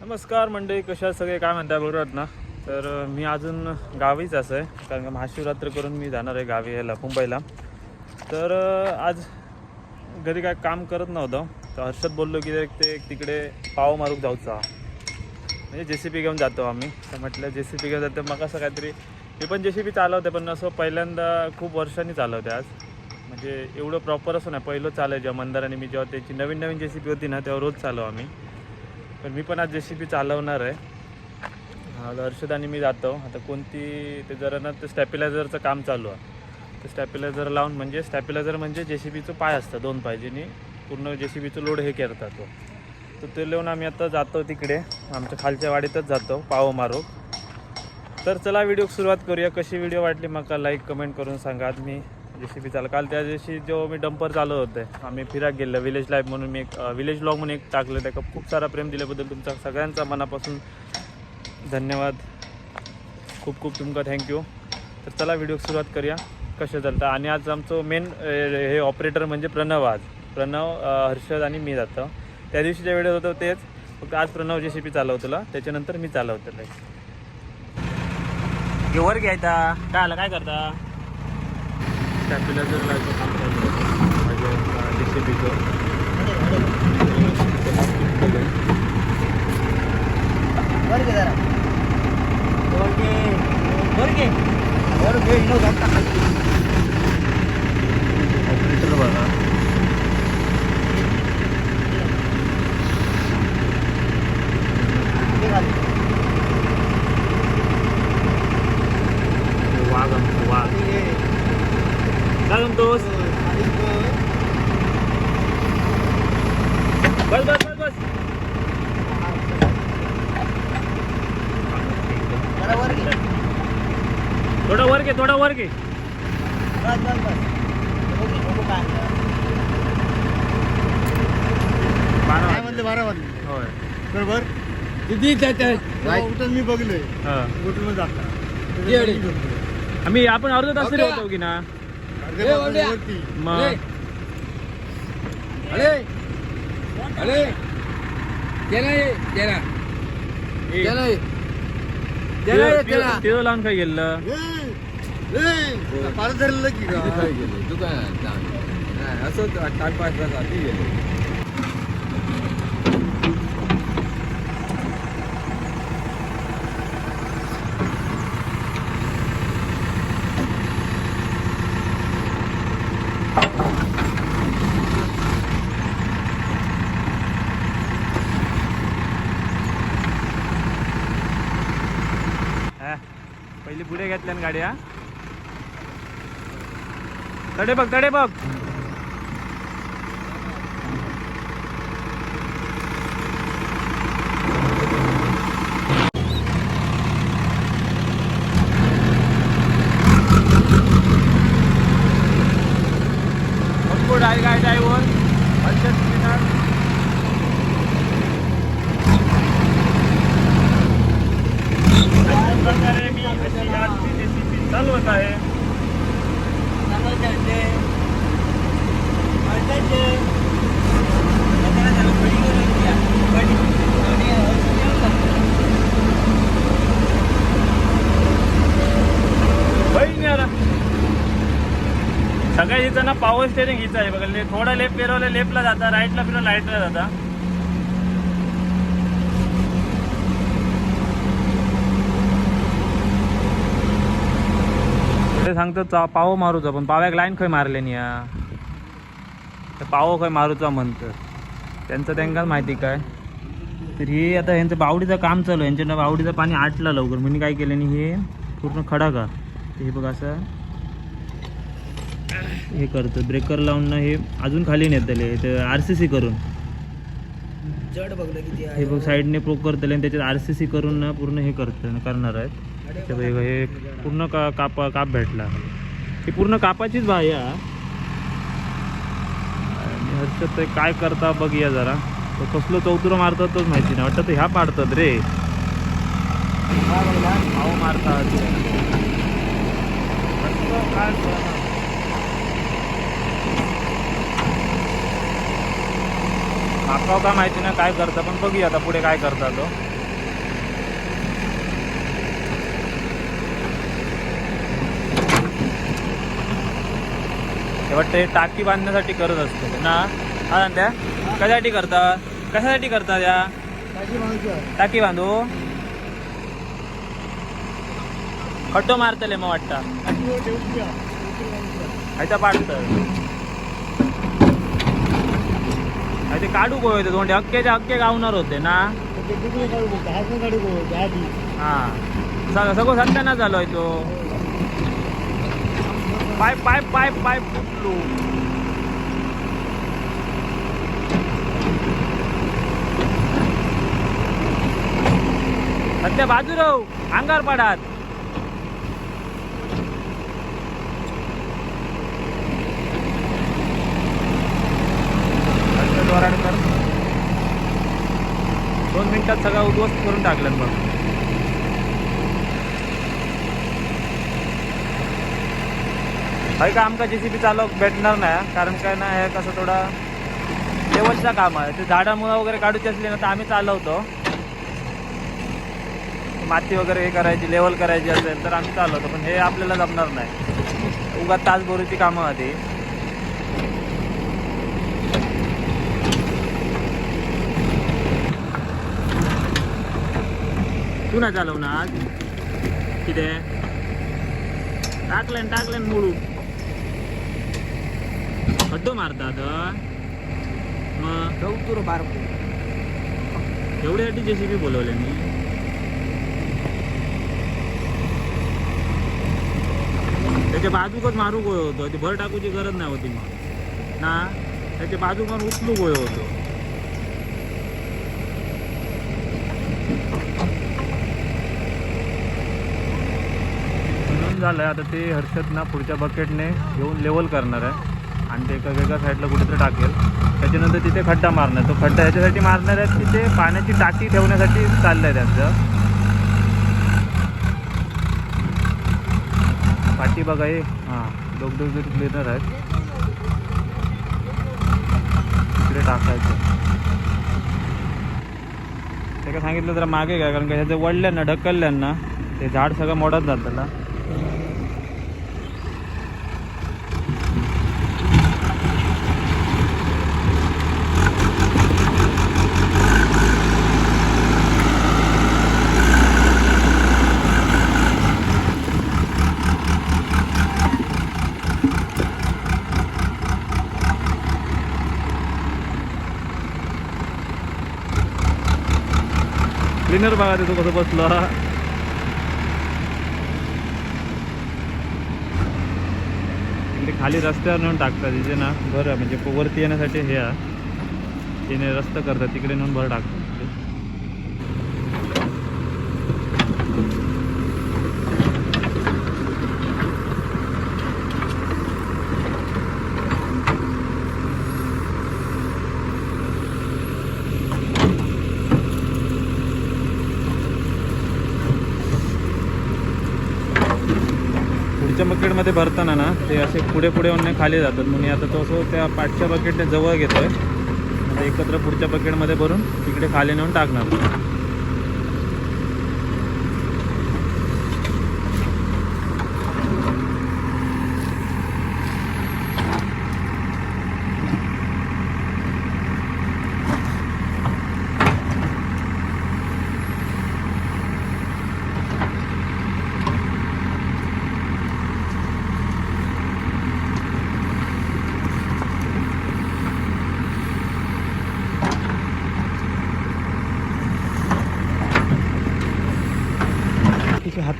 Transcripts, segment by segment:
नमस्कार मंडळी कशा सगळे? काय म्हणताय? बरोबर ना? तर मी अजून गावीच असं आहे कारण का महाशिवरात्र करून मी जाणार आहे गावी यायला मुंबईला. तर आज घरी काय काम करत नव्हतं. तर हर्षद बोललो की ते तिकडे पाव मारूक जाऊचा. म्हणजे जे सी पी घेऊन जातो आम्ही. तर म्हटलं जे सी पी घेऊन जातो. मग असं काहीतरी मी पण जे सी पी चालवते पण असं पहिल्यांदा खूप वर्षांनी चालवते आज. म्हणजे एवढं प्रॉपर असं नाही. पहिलं चालायचं जेव्हा मंदार आणि मी जेव्हा त्याची नवीन नवीन जे सी पी होती ना तेव्हा रोज चालव आम्ही. पण मी पण आज जे सी पी चालवणार आहे. हा, हर्षद आणि मी जातो. आता कोणती ते जरा ना ते स्टॅपिलायझरचं काम चालू आहे. ते स्टॅपिलायझर लावून म्हणजे स्टॅपिलायझर म्हणजे जे सी बीचं पाय असतं दोन पाहिजेनी पूर्ण जे सी बीचं लोड हे करतात. तो तर ते लिहून आम्ही आता जातो तिकडे. आमच्या खालच्या वाडीतच जातो पाव मारो. तर चला व्हिडिओ सुरुवात करूया. कशी व्हिडिओ वाटली मला लाईक कमेंट करून सांगा. आज मी जे सी बी चालू. काल त्या दिवशी जो मी डंपर चालवत होते आम्ही फिराक गेलो विलेज लाईफ म्हणून मी एक विलेज ब्लॉग म्हणून एक टाकलं त्याला खूप सारा प्रेम दिल्याबद्दल तुमचा सगळ्यांचा मनापासून धन्यवाद. खूप खूप तुमका थँक्यू तर चला व्हिडिओ सुरुवात करूया. कसे चालतं? आणि आज आमचं मेन हे ऑपरेटर म्हणजे प्रणव आज. प्रणव हर्षद आणि मी जातं. त्या दिवशी ज्या व्हिडिओ होतं तेच. फक्त आज प्रणव जे सी पी चालवतला त्याच्यानंतर मी चालवतो घेवर घ्यायचा. काय आला? काय करता? स्टॅबिलायझर लावायचं काम चालू आहे. माझ्या जे सी बीचं ऑपरेटर बघा घे खाली वाघ आमचं वाघ खाली घे. घे. बस बस बस बस थोडं वर घे थोडं वर घे बस बस बस काय. बारा वाजले. वाजले होय बरोबर किती तेव्हा उठून मी बघलोय हा. उठून जाता. आम्ही आपण अर्धा तास. होतो की ना मग अरे अरे त्याला ये त्याला ए, त्याला ये त्याला ये तिथं- त्याला तिथं- तिथं लावून काय गेलं? पारं धरलेलं की का दुकानात नाही असं टाकपास जाती गेले हा. पहिली पुढे घेतल्या ना गाडी हा तडे बघ तडे बघ भरपूर आहे काय ड्रायव्हर हर्षद श्रीनाथ अशा प्रकारे मी अशी आजची रेसिपी चालवत आहे चांगलं चालते. चालते. त्याच्यानं त्याला कढी करून द्या. कढी. कढी, हळद देऊन टाक. बहीण यार सगळ्या हिचं ना पॉवर स्टेरिंग हिचं आहे बघा. ले- थोडा लेफ्ट फिरवलं लेफ्टला जाता राईटला फिरवलं राईटला जाता. ते सांगतो चा- पाव मारूचा पण पाव्याक लाईन खंय मारले नी या पाव खंय मारूचा म्हणतं. त्यांचं त्यांकाच माहिती काय? तर हे आता यांचं बावडीचं काम चालू आहे. यांच्या बावडीचं पाणी आटलं लवकर. म्हणजे काय केलं आणि हे? पूर्ण खडा का? हे बघ असं. हे करतं ब्रेकर लावून ना हे अजून खाली नेतले. ते आर सी सी करून. जड बघलं किती हे बघ साईडने प्रो करतले आणि त्याच्यात आर सी सी करून ना पूर्ण हे करतं करणार आहेत. ते बघ, हे पूर्ण का कापा काप भेटला. ही पूर्ण कापाचीच आहे आणि हर्षद ते काय करता बघूया जरा. तो कसलो चौतुरं मारतात तोच माहिती नाही. वाटतं ते ह्या पाडतात रे. भाव मारतात. काय मागगाव का माहिती ना काय करतं पण बघूया आता पुढे काय करता तो. ते टाकी बांधण्यासाठी करत असतो. ना? हा त्या कशासाठी करता? कशासाठी करता त्या? टाकी बांधू? खट्टो मारतले मग वाटतं. पाडतं ते काढू गो होते दोन अक्केच्या अक्के गावणार होते ना. हा. सग सगळं सत्याना झालोय तो. पाय पाय पाय पाय फुटलो. सध्या बाजू राहू अंगार पडात हर्षद वराडकर दोन मिनिटात सगळा उद्ध्वस्त करून टाकलं मग. हाय का आमका जेसीबी चालक भेटणार नाही कारण काय ना हे कसं थोडा लेवलचं काम आहे. ते झाडामुळं वगैरे काढूची असली ना तर आम्ही चालवतो. माती वगैरे हे करायची लेवल करायची असेल तर आम्ही चालवतो पण हे आपल्याला जमणार नाही. उगा तासभरूची कामं होती. तू नाही चालवणार आज किती टाकलं टाकलं मोडू खड्डो मारतात मग? चौतूर बार एवढ्यासाठी जे सी बी बोलवले मी. त्याच्या बाजूकच मारू गोय होतो. ती भर टाकूची गरज नाही होती मग. ना? त्याच्या बाजू पण उचलू गोय होतो. म्हणून झालं आता ते हर्षद ना पुढच्या बकेटने घेऊन लेवल करणार आहे. आणि ते एका वेगळ्या साईडला कुठेतरी टाकेल. त्याच्यानंतर तिथे खड्डा मारणार. तो खड्डा ह्याच्यासाठी मारणार आहे. की ते पाण्याची टाकी ठेवण्यासाठी चाललं आहे त्यांचं. पाठी बघा हे. हां दोग दोग दोग क्लिनर आहेत. तिकडे टाकायचं. ते काय सांगितलं जरा मागे काय कारण का ह्याचं वडल्यानं ढकलल्यांना ते झाड सगळं मोडत जातं त्याला ट्रेनर बघा तो कसं बसला. इकडे खाली रस्त्यावर नेऊन टाकतात तिथे ना. बरं म्हणजे वरती येण्यासाठी हे आहे तिने रस्ता करतात तिकडे नेऊन भर टाकतात पुढच्या बकेटमध्ये भरताना ना ते असे पुढे पुढे होणे खाली जातात. म्हणून आता तो असं त्या पाठच्या बकेटने जवळ घेतोय. आता एकत्र पुढच्या बकेटमध्ये भरून तिकडे खाली नेऊन टाकणार.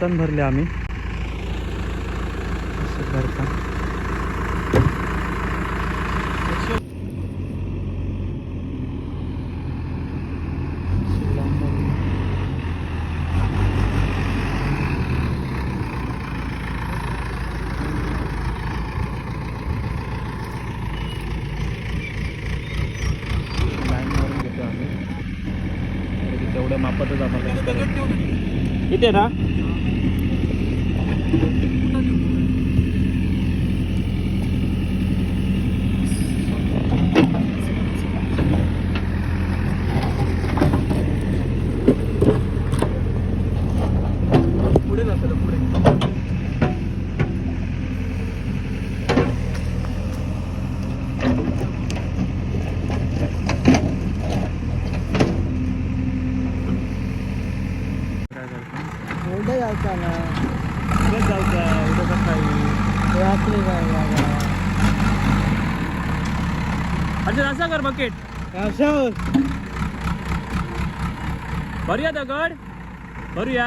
तिचे भरले आम्ही असं भरता लाईन मारून घेतो आम्ही आणि तेवढ्या मापातच आम्हाला इथे ना पुढे जातं पुढे इकडे जायचा ना इथेच जायचं आहे उद्या सकाळी हे आपली. अच्छा असा कर बकेट कशावर? भरूया दगड भरूया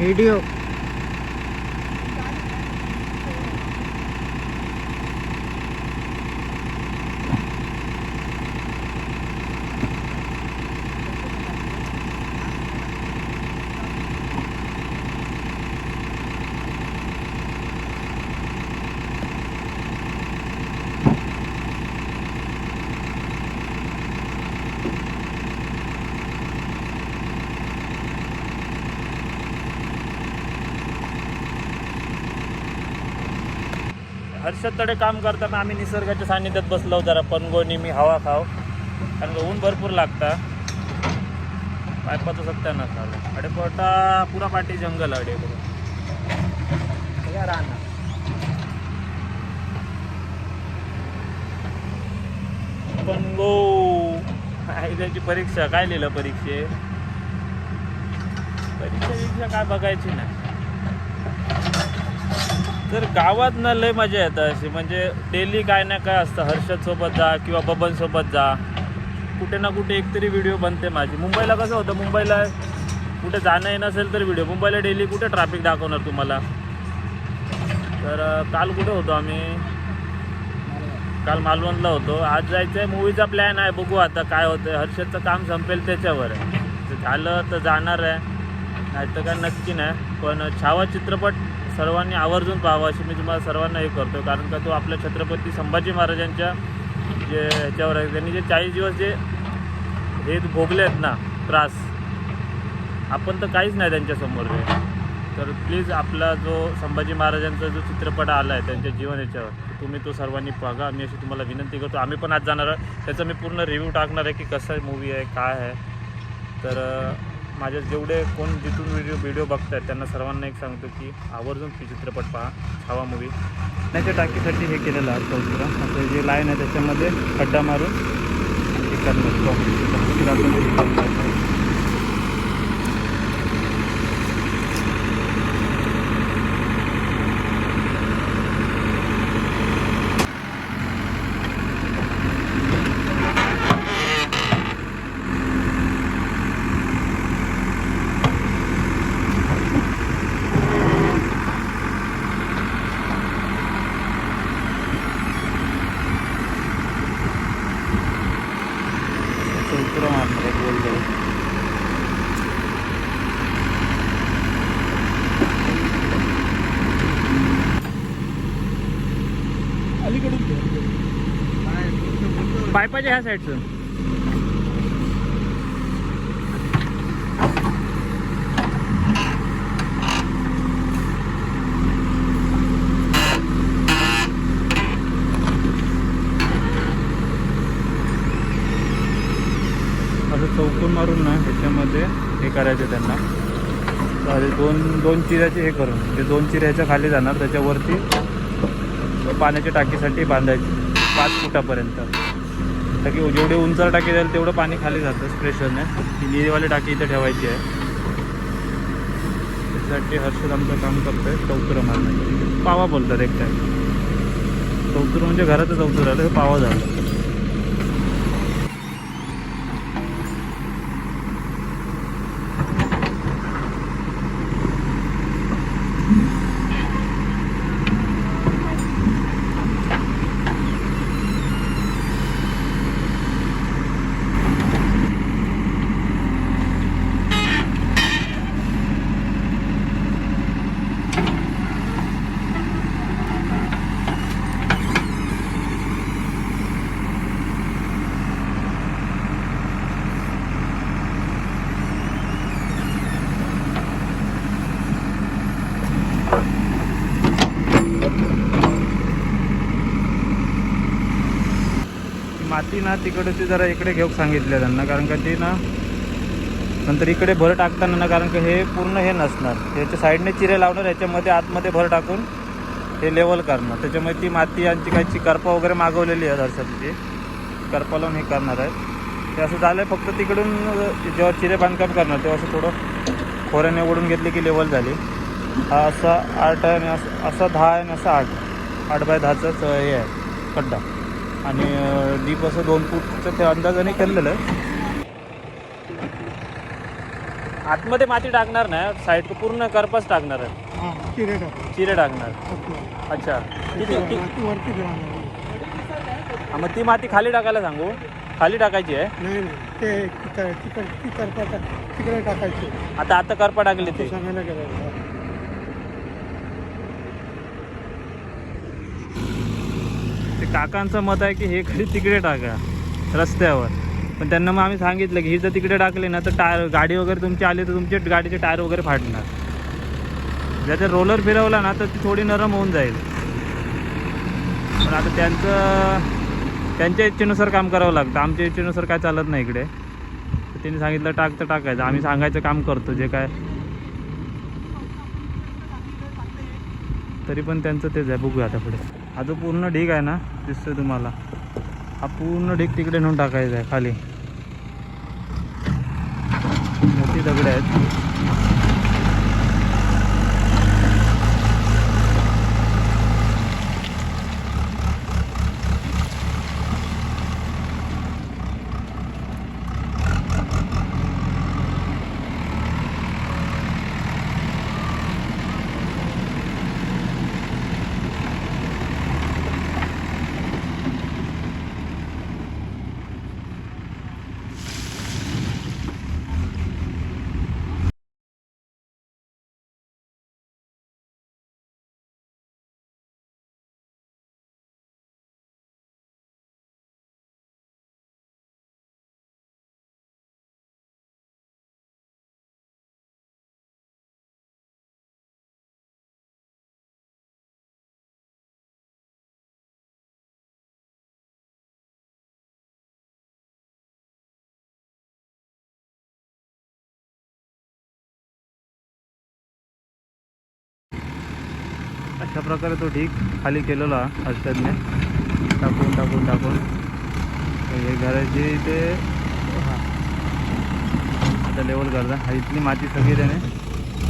व्हिडिओ हर्षदकडे काम करताना आम्ही निसर्गाच्या सानिध्यात बसलो जरा. पनगोनी मी हवा खाव कारण ऊन भरपूर लागता. पायपाचं सत्यानाश झालं. अडे पोटा पुरा पाठी जंगल अडे आहे त्याची परीक्षा. काय लिहिलं परीक्षा परीक्षा काय बघायची नाही. तर गावात ना लय मजा येतं अशी. म्हणजे डेली काय ना काय असतं. हर्षदसोबत जा किंवा बबनसोबत जा. कुठे ना कुठे एकतरी व्हिडिओ बनते माझी. मुंबईला कसं होतं? मुंबईला कुठे जाणं येणं असेल तर व्हिडिओ मुंबईला डेली कुठे ट्रॅफिक दाखवणार तुम्हाला? तर काल कुठे होतो आम्ही? काल मालवणला होतो. आज जायचं आहे मूवीचा प्लॅन आहे. बघू आता काय होतं हर्षदचं काम संपेल त्याच्यावर. आहे झालं तर जाणार आहे. नाही तर काय नक्की नाही. पण छावा चित्रपट सर्वांनी आवर्जून पाहावा अशी मी तुम्हाला सर्वांना हे करतो. कारण का तो आपल्या छत्रपती संभाजी महाराजांच्या जे ह्याच्यावर आहे त्यांनी जे चाळीस दिवस जे हे भोगले आहेत ना त्रास आपण तर काहीच नाही त्यांच्यासमोर तर प्लीज आपला जो संभाजी महाराजांचा जो चित्रपट आला आहे त्यांच्या जीवन याच्यावर तुम्ही तो सर्वांनी बघा. मी अशी तुम्हाला विनंती करतो. आम्ही पण आज जाणार आहोत. त्याचा मी पूर्ण रिव्ह्यू टाकणार आहे की कसं मूवी आहे काय आहे. तर माझ्या माझे जेवढे कोण जिथून व्हिडिओ व्हिडिओ बघत आहेत त्यांना सर्वांना एक सांगतो की आवर्जून ती चित्रपट पहा हवा मूवी त्याच्या टाकीसाठी हे केलेलं आहे चौथरा आता जे लाईन आहे त्याच्यामध्ये खड्डा मारून हे करणार चौथरा मारणार आहे गोल गोल पायपाच्या ह्या साईडचं. चौकून मारून ना ह्याच्यामध्ये हे करायचं त्यांना. तर दोन दोन चिऱ्याचे हे करून म्हणजे दोन चिऱ्याच्या खाली जाणार त्याच्यावरती पाण्याच्या टाकीसाठी बांधायची पाच फुटापर्यंत. तर की जेवढी उंचावर टाकी जाईल तेवढं पाणी खाली जातं प्रेशरने ती निरीवाली टाकी इथे ठेवायची आहे. त्यासाठी हर्षद आमचं काम करतोय चौतुरं मारणं पावा बोलतात एक टाईम चौतुर म्हणजे घराचं चौतुर आलं हे पावा झालं. ती ना तिकडे ती जरा इकडे घेऊ सांगितलं त्यांना कारण का ती ना नंतर इकडे भर टाकताना ना कारण का हे पूर्ण हे नसणार. त्याच्या साईडने चिरे लावणार याच्यामध्ये आतमध्ये भर टाकून हे लेवल करणार. त्याच्यामुळे ती माती यांची काहीची करपा वगैरे मागवलेली आहे दर्शनची. करपा लावून हे करणार आहे ते असं झालं फक्त तिकडून जेव्हा चिरे बांधकाम करणार तेव्हा असं थोडं खोऱ्याने ओढून घेतली की लेवल झाली. हा असा आठ आहे आणि असं असा दहा आहे आणि असा आठ. आठ बाय दहाचाच हे आहे. खड्डा. आणि डीप असं दोन फूटचं ते अंदाजाने केलेलं आहे. आतमध्ये माती टाकणार नाही साईड पूर्ण करपाच टाकणार आहे. हां चिरे टाक चिरे टाकणार. अच्छा. किती कि- वरती वरती जाणार हा, मग ती माती खाली टाकायला सांगू. खाली टाकायची आहे. नाही नाही. ते तिकडे तिकडे ती करपा टाक तिकडे टाकायची. आता आता करपा टाकली ते. ते सांगायला गेलं काकांचं मत आहे की हे खाली तिकडे टाका रस्त्यावर. पण त्यांना मग आम्ही सांगितलं की ही जर तिकडे टाकली ना तर टायर गाडी वगैरे तुमची आली तर तुमचे गाडीचे टायर वगैरे फाटणार. ज्याचा रोलर फिरवला ना तर ती थोडी नरम होऊन जाईल. पण आता त्यांचं त्यांच्या इच्छेनुसार काम करावं लागतं. आमच्या इच्छेनुसार काय चालत नाही इकडे. तर त्यांनी सांगितलं टाक तर टाकायचं. आम्ही सांगायचं काम करतो जे काय. तरी पण त्यांचं तेच आहे. बघूया आता पुढे. हा जो पूर्ण ढीग आहे ना दिसतोय तुम्हाला. हा पूर्ण ढीग तिकडे नेऊन टाकायचा आहे खाली. मोठी दगड आहेत. अशा प्रकारे तो ढीक खाली केलेला हर्षदने टाकून टाकून टाकून. हे घराची ते आता लेवल करता. हा इथली माती सगळी त्याने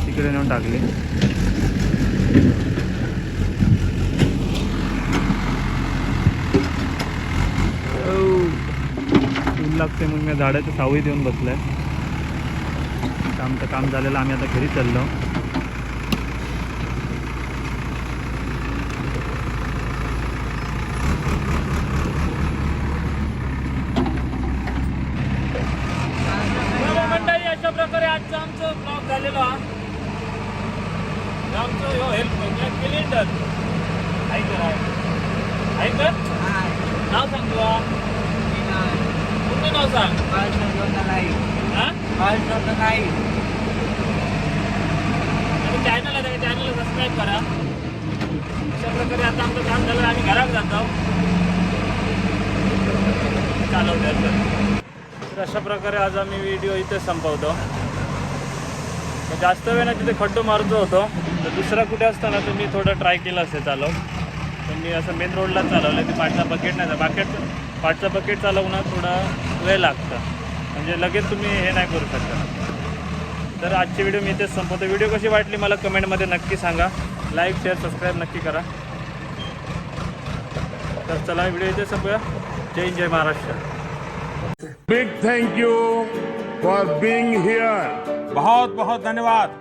तिकडे नेऊन टाकली. ऊन लागते म्हणून मी झाडाच्या सावळीत येऊन बसलाय. आमचं काम झालेलं आम्ही आता घरी चाललो मंडळी अशा प्रकारे आजचं आमचं ब्लॉग झालेलो हा हे आमचं ह्यो हेल्प सिलेंडर ऐक ऐक नाव सांग तुला पूर्ण नाव सांग हा चॅनल आहे त्या चॅनलला सबस्क्राईब करा अशा प्रकारे आता आमचं काम झालं आम्ही घरात जातो चालवतो तर अशा प्रकारे आज आम्ही व्हिडिओ इथे संपवतो. जास्त वेळ ना तिथे खड्डू मारतो होतो. तर दुसरा कुठे असताना तुम्ही थोडं ट्राय केलं असते चालव. तर मी असं मेन रोडला चालवलं ते पाठचा बकेट नाही बाकेट पाठचा बकेट चालवणं थोडा वेळ लागतं. म्हणजे लगेच तुम्ही हे नाही करू शकता. तर आजची व्हिडिओ मी इथेच संपवतो. व्हिडिओ कशी वाटली मला कमेंटमध्ये नक्की सांगा. लाईक शेअर सबस्क्राईब नक्की करा. तर चला व्हिडिओ इथे संपूया. जय हिंद, जय Maharashtra Big thank you for being here. बहुत बहुत धन्यवाद